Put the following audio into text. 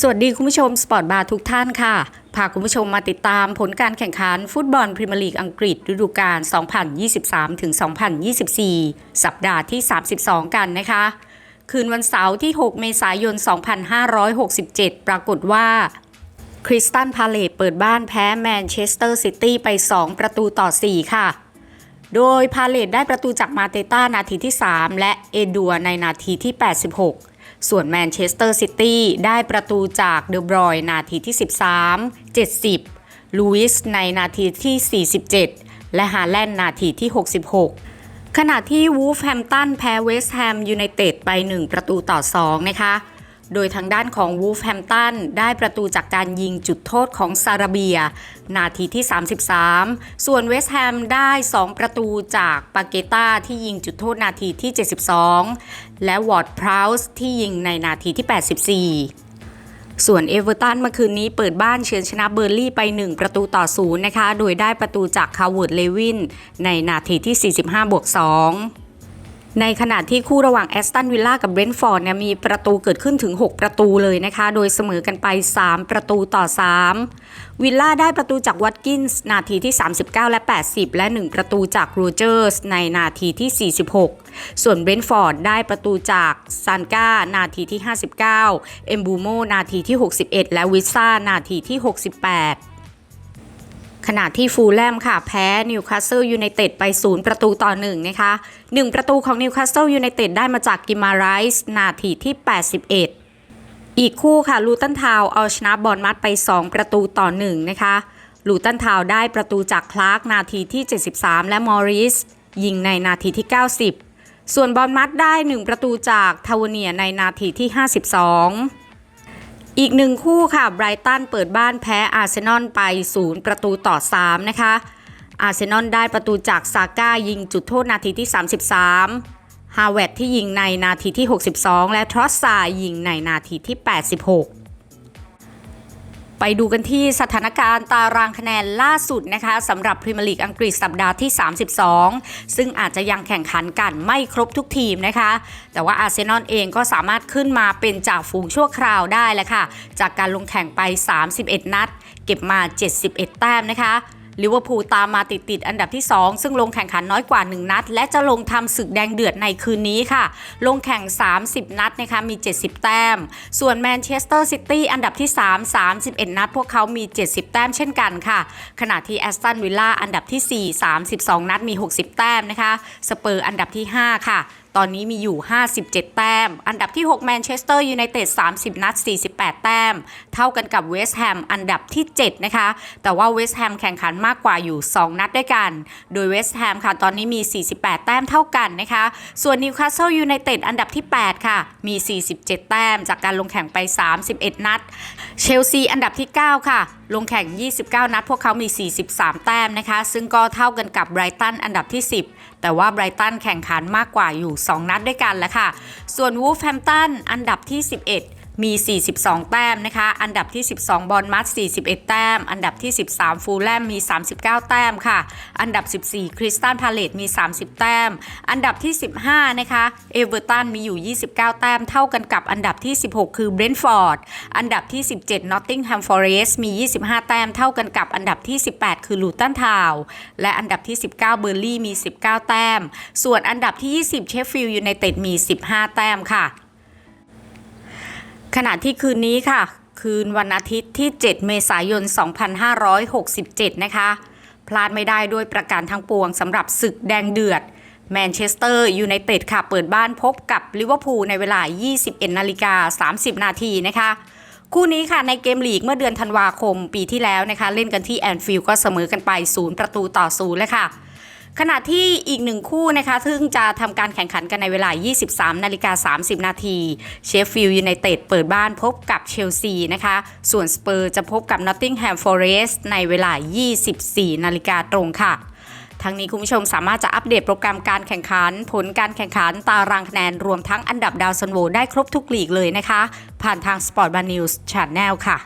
สวัสดีคุณผู้ชมสปอร์ตบาร์ทุกท่านค่ะ พาคุณผู้ชมมาติดตามผลการแข่งขันฟุตบอลพรีเมียร์ลีกอังกฤษฤดูกาล 2023-2024 สัปดาห์ที่ 32 กันนะคะ คืนวันเสาร์ที่ 6 เมษายน 2567 ปรากฏว่า คริสตันพาเลตเปิดบ้านแพ้แมนเชสเตอร์ซิตี้ไป 2 ประตูต่อ 4 ค่ะ โดยพาเลตได้ประตูจากมาเตต้านาทีที่ 3 และเอดัวในนาทีที่ 86 ส่วนแมนเชสเตอร์ซิตี้ได้ประตูจากเดอบรอยนาทีที่ 13 70 ลูอิสในนาทีที่ 47 และฮาแลนด์นาทีที่ 66 ขณะที่วูฟแฮมตันแพ้เวสต์แฮมยูไนเต็ดไป 1 ประตูต่อ 2 นะคะ โดยทางด้านของวูฟแฮมตันได้ประตูจากการยิงจุดโทษของซาราเบีย นาทีที่ 33 ส่วนเวสต์แฮมได้ 2 ประตูจากปาเกตาที่ยิงจุดโทษนาทีที่ 72 และวอร์ดพราวส์ที่ยิงในนาทีที่ 84ส่วนเอเวอร์ตันเมื่อคืนนี้เปิดบ้านเชิญชนะเบอร์ลี่ไป 1 ประตูต่อศูนย์นะคะ โดยได้ประตูจากคาร์เวิร์ดเลวินในนาทีที่ 45บวก2 ในขณะที่คู่ระหว่างแอสตันวิลล่ากับเบรนท์ฟอร์ดเนี่ยมีประตูเกิดขึ้นถึง 6 ประตูเลยนะคะ โดยเสมอกันไป 3 ประตูต่อ 3 วิลล่าได้ประตูจากวัตกินส์นาทีที่ 39 และ 80 และ 1 ประตูจากโรเจอร์สในนาทีที่ 46 ส่วนเบรนท์ฟอร์ดได้ประตูจากซันก้านาทีที่ 59 เอมบูโมนาทีที่ 61 และวิซ่านาทีที่ 68 ขณะที่ฟูลแลมค่ะ แพ้นิวคาสเซิลยูไนเต็ดไป 0 ประตูต่อ1นะคะ 1 ประตูของนิวคาสเซิลยูไนเต็ดได้มาจากกิมาไรส์นาทีที่ 81 อีกคู่ค่ะลูตันทาวเอาชนะบอลมัดไป 2 ประตูต่อ1นะคะลูตันทาวได้ประตูจากคลาร์กนาทีที่ 73 และมอริส ยิงในนาทีที่ 90 ส่วนบอลมัดได้ 1 ประตูจากทาวเนียในนาทีที่ 52 อีกหนึ่งคู่ค่ะไบรตันเปิดบ้านแพ้อาร์เซนอลไป 0 ประตูต่อ 3 นะคะ อาร์เซนอลได้ประตูจากซาก้ายิงจุดโทษนาทีที่ 33 ฮาวเวตที่ยิงในนาทีที่ 62 และทรอสซายิงในนาทีที่ 86 ไปดูกันที่สถานการณ์ตารางคะแนนล่าสุดนะคะสำหรับพรีเมียร์ลีกอังกฤษสัปดาห์ที่ 32 ซึ่งอาจจะยังแข่งขันกันไม่ครบทุกทีมนะคะ แต่ว่าอาร์เซนอลเองก็สามารถขึ้นมาเป็นจ่าฝูงชั่วคราวได้แล้วค่ะ จากการลงแข่งไป 31 นัด เก็บมา 71 แต้มนะคะ ลิเวอร์พูลตามมาติดๆอันดับที่ 2 ซึ่งลงแข่งขันน้อยกว่า 1 นัด และจะลงทำศึกแดงเดือดในคืนนี้ค่ะ ลงแข่ง 30 นัดนะคะมี 70 แต้ม ส่วนแมนเชสเตอร์ซิตี้อันดับที่ 3 31 นัด พวกเขามี 70 แต้มเช่นกันค่ะ ขณะที่แอสตันวิลล่าอันดับที่ 4 32 นัดมี 60 แต้มนะคะสเปอร์อันดับที่ 5 ค่ะ ตอนนี้มีอยู่ 57 แต้ม อันดับที่ 6 แมนเชสเตอร์ยูไนเต็ด 30 นัด 48 แต้ม เท่ากันกับเวสต์แฮมอันดับที่ 7 นะคะ แต่ว่าเวสต์แฮมแข่งขันมากกว่าอยู่ 2 นัดด้วยกัน โดยเวสต์แฮมค่ะ ตอนนี้มี 48 แต้มเท่ากันนะคะ ส่วนนิวคาสเซิลยูไนเต็ดอันดับที่ 8 ค่ะ มี 47 แต้ม จากการลงแข่งไป 31 นัด เชลซีอันดับที่ 9 ค่ะลงแข่ง 29 นัด พวกเขามี 43 แต้มนะคะ ซึ่งก็เท่ากันกับไบรตันอันดับที่ 10 แต่ว่าไบรตันแข่งขันมากกว่าอยู่ 2 นัดด้วยกันแล้วค่ะ ส่วนวูฟแฮมตันอันดับที่ 11มี 42 แต้มนะคะ อันดับที่ 12 บอลมัด41 แต้ม อันดับที่ 13 ฟูลแลมมี 39 แต้มค่ะ อันดับ 14 คริสตัลพาเลตมี 30 แต้ม อันดับที่ 15 นะคะ เอเวอร์ตันมีอยู่ 29 แต้ม เท่ากันกับอันดับที่ 16 คือเบรนท์ฟอร์ด อันดับที่ 17 นอตติงแฮมฟอเรสต์มี 25 แต้ม เท่ากันกับอันดับที่ 18 คือลูตันทาว และอันดับที่ 19 เบอร์ลี่มี 19 แต้ม ส่วนอันดับที่ 20 เชฟฟิลด์ยูไนเต็ดมี 15 แต้มค่ะ ขณะที่คืนนี้ค่ะ คืนวันอาทิตย์ที่ 7 เมษายน 2567 นะคะ พลาดไม่ได้ด้วยประการทั้งปวงสำหรับศึกแดงเดือด แมนเชสเตอร์ยูไนเต็ดค่ะเปิดบ้านพบกับลิเวอร์พูลในเวลา 21นาฬิกา30 นาทีนะคะคู่นี้ค่ะในเกมลีกเมื่อเดือนธันวาคมปีที่แล้วนะคะ เล่นกันที่แอนฟิลด์ก็เสมอกันไป 0 ประตูต่อ0เลยค่ะ ขณะที่อีกหนึ่งคู่นะคะซึ่งจะทำการแข่งขันกันในเวลา 23 นาฬิกา 30 นาทีเชฟฟิลด์ยูไนเต็ดเปิดบ้านพบกับเชลซีนะคะ ส่วนสเปอร์จะพบกับนอตติงแฮมฟอเรสต์ในเวลา 24 นาฬิกาตรงค่ะทั้งนี้คุณผู้ชมสามารถจะอัปเดตโปรแกรมการแข่งขัน ผลการแข่งขันตารางคะแนน รวมทั้งอันดับดาวซันโวได้ครบทุกลีกเลยนะคะ ผ่านทาง Sport Bar News Channel ค่ะ